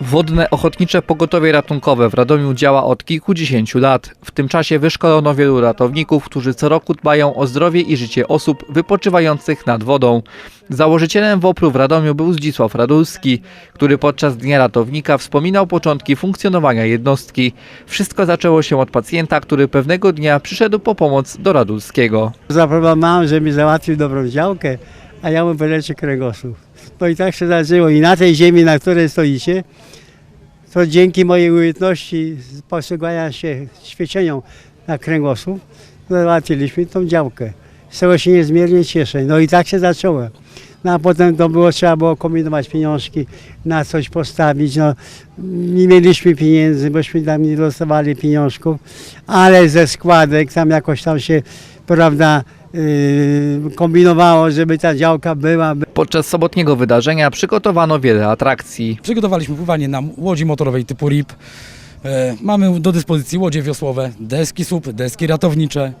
Wodne Ochotnicze Pogotowie Ratunkowe w Radomiu działa od kilkudziesięciu lat. W tym czasie wyszkolono wielu ratowników, którzy co roku dbają o zdrowie i życie osób wypoczywających nad wodą. Założycielem WOPR-u w Radomiu był Zdzisław Radulski, który podczas Dnia Ratownika wspominał początki funkcjonowania jednostki. Wszystko zaczęło się od pacjenta, który pewnego dnia przyszedł po pomoc do Radulskiego. Zaproponowałem, że mi załatwił dobrą działkę, a ja mu wyleczę kręgosłup. No i tak się zaczęło. I na tej ziemi, na której stoicie, to dzięki mojej umiejętności posługiwania się świeczenią na kręgosłup, załatwiliśmy tą działkę. Z tego się niezmiernie cieszę. No i tak się zacząłem. No a potem to było, trzeba było kombinować pieniążki, na coś postawić. No, nie mieliśmy pieniędzy, bośmy tam nie dostawali pieniążków, ale ze składek tam jakoś tam się, prawda, kombinowało, żeby ta działka była. Podczas sobotniego wydarzenia przygotowano wiele atrakcji. Przygotowaliśmy pływanie na łodzi motorowej typu RIP. E, Mamy do dyspozycji łodzie wiosłowe, deski SUP, deski ratownicze.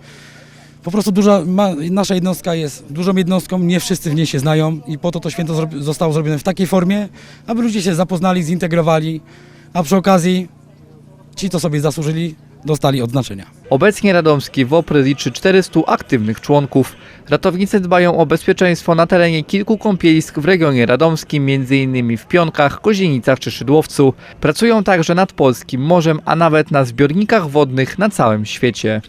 Po prostu duża, ma, nasza jednostka jest dużą jednostką, nie wszyscy w niej się znają i po to to święto zro, zostało zrobione w takiej formie, aby ludzie się zapoznali, zintegrowali, a przy okazji ci, co sobie zasłużyli, dostali odznaczenia. Obecnie radomski WOPR liczy 400 aktywnych członków. Ratownicy dbają o bezpieczeństwo na terenie kilku kąpielisk w regionie radomskim, m.in. w Pionkach, Kozienicach czy Szydłowcu. Pracują także nad polskim morzem, a nawet na zbiornikach wodnych na całym świecie.